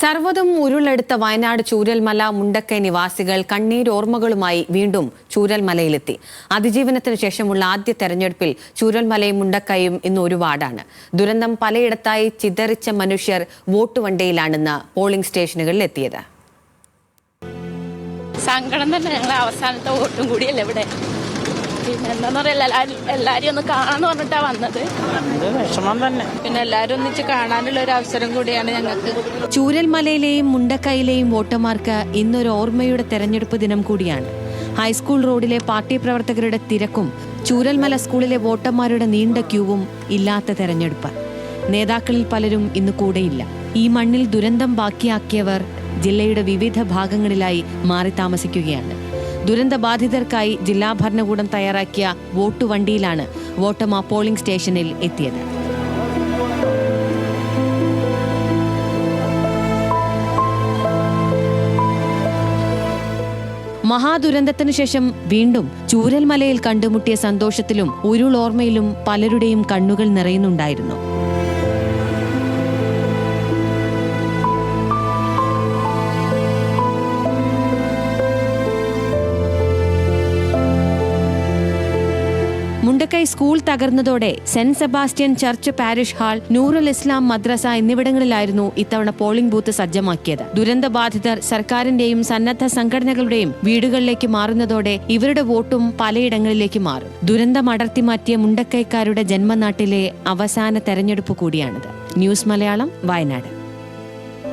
സർവതും ഉരുളെടുത്ത വയനാട് ചൂരൽമല മുണ്ടക്കൈ നിവാസികൾ കണ്ണീരോർമ്മകളുമായി വീണ്ടും ചൂരൽമലയിലെത്തി. അതിജീവനത്തിന് ശേഷമുള്ള ആദ്യ തെരഞ്ഞെടുപ്പിൽ ചൂരൽമലയും മുണ്ടക്കൈയും ഇന്ന് ഒരു വാർഡാണ്. ദുരന്തം പലയിടത്തായി ചിതറിച്ച മനുഷ്യർ വോട്ട് വണ്ടിയിലാണെന്ന് പോളിംഗ് സ്റ്റേഷനുകളിൽ എത്തിയത്. സങ്കടം തന്നെ ഞങ്ങൾ അവസാനത്തെ വോട്ടും കൂടിയല്ലേ ഇവിടെ? പിന്നെ എന്താന്ന് പറയാ എല്ലാരും എല്ലാരും ഒന്ന് കാണാന്ന് പറഞ്ഞിട്ടാ വന്നത്. വിഷമം തന്നെ. പിന്നെ എല്ലാരും ഒന്നിച്ച് കാണാനുള്ള ഒരു അവസരം കൂടിയാണ് ഞങ്ങൾക്ക്. ചൂരൽമലയിലെയും മുണ്ടക്കൈയിലെയും വോട്ടർമാർക്ക് ഇന്നൊരു ഓർമ്മയുടെ തെരഞ്ഞെടുപ്പ് ദിനം കൂടിയാണ്. ഹൈസ്കൂൾ റോഡിലെ പാർട്ടി പ്രവർത്തകരുടെ തിരക്കും ചൂരൽമല സ്കൂളിലെ വോട്ടർമാരുടെ നീണ്ട ക്യൂവും ഇല്ലാത്ത തെരഞ്ഞെടുപ്പ്. നേതാക്കളിൽ പലരും ഇന്ന് കൂടെയില്ല. ഈ മണ്ണിൽ ദുരന്തം ബാക്കിയാക്കിയവർ ജില്ലയുടെ വിവിധ ഭാഗങ്ങളിലായി മാറി താമസിക്കുകയാണ് ദുരന്തബാധിതർക്കായി ജില്ലാ ഭരണകൂടം തയ്യാറാക്കിയ വോട്ടുവണ്ടിയിലാണ് വോട്ടമ്മ പോളിംഗ് സ്റ്റേഷനിൽ എത്തിയത്. മഹാദുരന്തത്തിനു ശേഷം വീണ്ടും ചൂരൽമലയിൽ കണ്ടുമുട്ടിയ സന്തോഷത്തിലും ഉരുളോർമ്മയിലും പലരുടെയും കണ്ണുകൾ നിറയുന്നുണ്ടായിരുന്നു. Mundakkai school തകർന്നതോടെ Saint Sebastian church parish hall Noorul Islam Madrasa എന്നിവിടങ്ങളിലായിരുന്നു ഇത്തവണ പോളിംഗ് ബൂത്ത് സജ്ജമാക്കിയത്. ദുരന്തബാധിതർ സർക്കാരിന്റെയും സന്നദ്ധ സംഘടനകളുടെയും വീടുകളിലേക്ക് മാറുന്നതോടെ ഇവരുടെ വോട്ടും പലയിടങ്ങളിലേക്ക് മാറും. ദുരന്തം അടർത്തി മാറ്റിയ മുണ്ടക്കൈക്കാരുടെ ജന്മനാട്ടിലെ അവസാന തെരഞ്ഞെടുപ്പ് കൂടിയാണിത്. ന്യൂസ് മലയാളം വയനാട്.